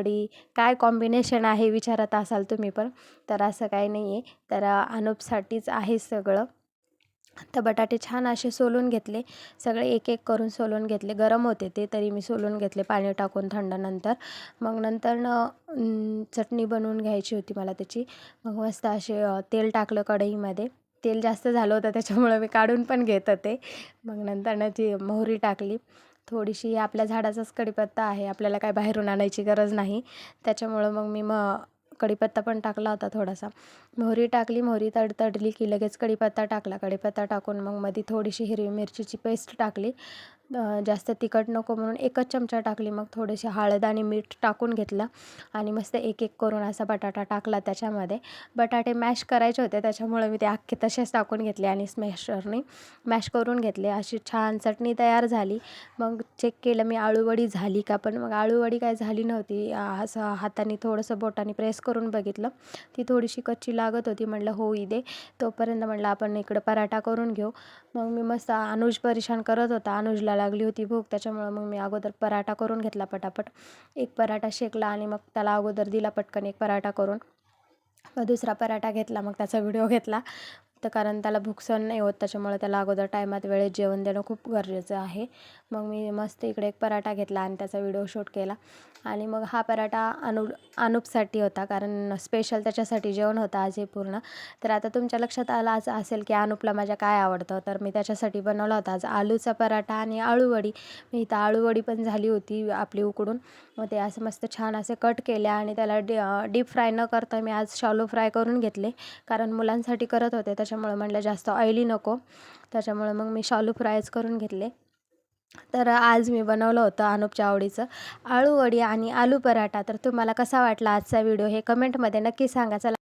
वडी काय कॉम्बिनेशन आहे विचारत असाल तुम्ही पण. तर असं काही नाही आहे तर अनुपसाठीच आहे सगळं. तर बटाटे छान असे सोलून घेतले. सगळे एक एक करून सोलून घेतले. गरम होते ते तरी मी सोलून घेतले पाणी टाकून थंडानंतर. मग नंतर न चटणी बनवून घ्यायची होती मला त्याची. मग मस्त असे तेल टाकलं कढईमध्ये. तेल जास्त झालं होतं त्याच्यामुळं मी काढून पण घेत होते. मग नंतर ना ती मोहरी टाकली. थोडीशी आपल्या झाडाचाच कढीपत्ता आहे. आपल्याला काय बाहेरून आणायची गरज नाही. त्याच्यामुळं मग मी मग कढीपत्ता पण टाकला होता थोडासा. मोहरी टाकली मोहरी तडतडली की लगेच कढीपत्ता टाकला. कडीपत्ता टाकून मग मध्ये थोडीशी हिरवी मिरचीची पेस्ट टाकली. जास्त तिखट नको म्हणून एकच चमचा टाकली. मग थोडीशी हळद आणि मीठ टाकून घेतलं. आणि मस्त एक एक करून असा बटाटा टाकला त्याच्यामध्ये. बटाटे मॅश करायचे होते त्याच्यामुळे मी ते अख्खे तसेच टाकून घेतले आणि स्मॅशरने मॅश करून घेतले. अशी छान चटणी तयार झाली. मग चेक केलं मी आळूवडी झाली का पण? मग आळूवडी काय झाली नव्हती. असं हाताने थोडंसं बोटाने प्रेस करून बघितलं. ती थोडीशी कच्ची लागत होती. म्हटलं हो दे. तोपर्यंत म्हटलं आपण इकडं पराठा करून घेऊ. मग मी मस्त अनुज परेशान करत होता. अनुजला लागली होती भूक त्याच्यामुळं मग मी अगोदर पराठा करून घेतला पटापट. एक पराठा शेकला आणि मग त्याला अगोदर दिला पटकन एक पराठा करून. मग दुसरा पराठा घेतला मग त्याचा व्हिडिओ घेतला. तर कारण त्याला भूक सहन नाही होत त्याच्यामुळे त्याला अगोदर टायमात वेळेत जेवण देणं खूप गरजेचं आहे. मग मी मस्त इकडे एक पराठा घेतला आणि त्याचा व्हिडिओ शूट केला. आणि मग हा पराठा अनु अनुपसाठी होता कारण स्पेशल त्याच्यासाठी जेवण होतं आज हे पूर्ण. तर आता तुमच्या लक्षात आलं असं असेल की अनुपला माझ्या काय आवडतं तर मी त्याच्यासाठी बनवला होता आज आलूचा पराठा आणि आळूवडी मी इथं आळूवडी पण झाली होती आपली उकडून. मग ते असं मस्त छान असे कट केले आणि त्याला डी डीप फ्राय न करता मी आज शॉलो फ्राय करून घेतले. कारण मुलांसाठी करत होते त्याच्यामुळे म्हटलं जास्त ऑइली नको. त्याच्यामुळे मग मी शालू फ्रायच करून घेतले. तर आज मी बनवलं होतं अनुपच्या आवडीचं आळूवडी आणि आलू पराठा. तर तुम्हाला कसा वाटला आजचा व्हिडिओ हे कमेंटमध्ये नक्की सांगा. चला.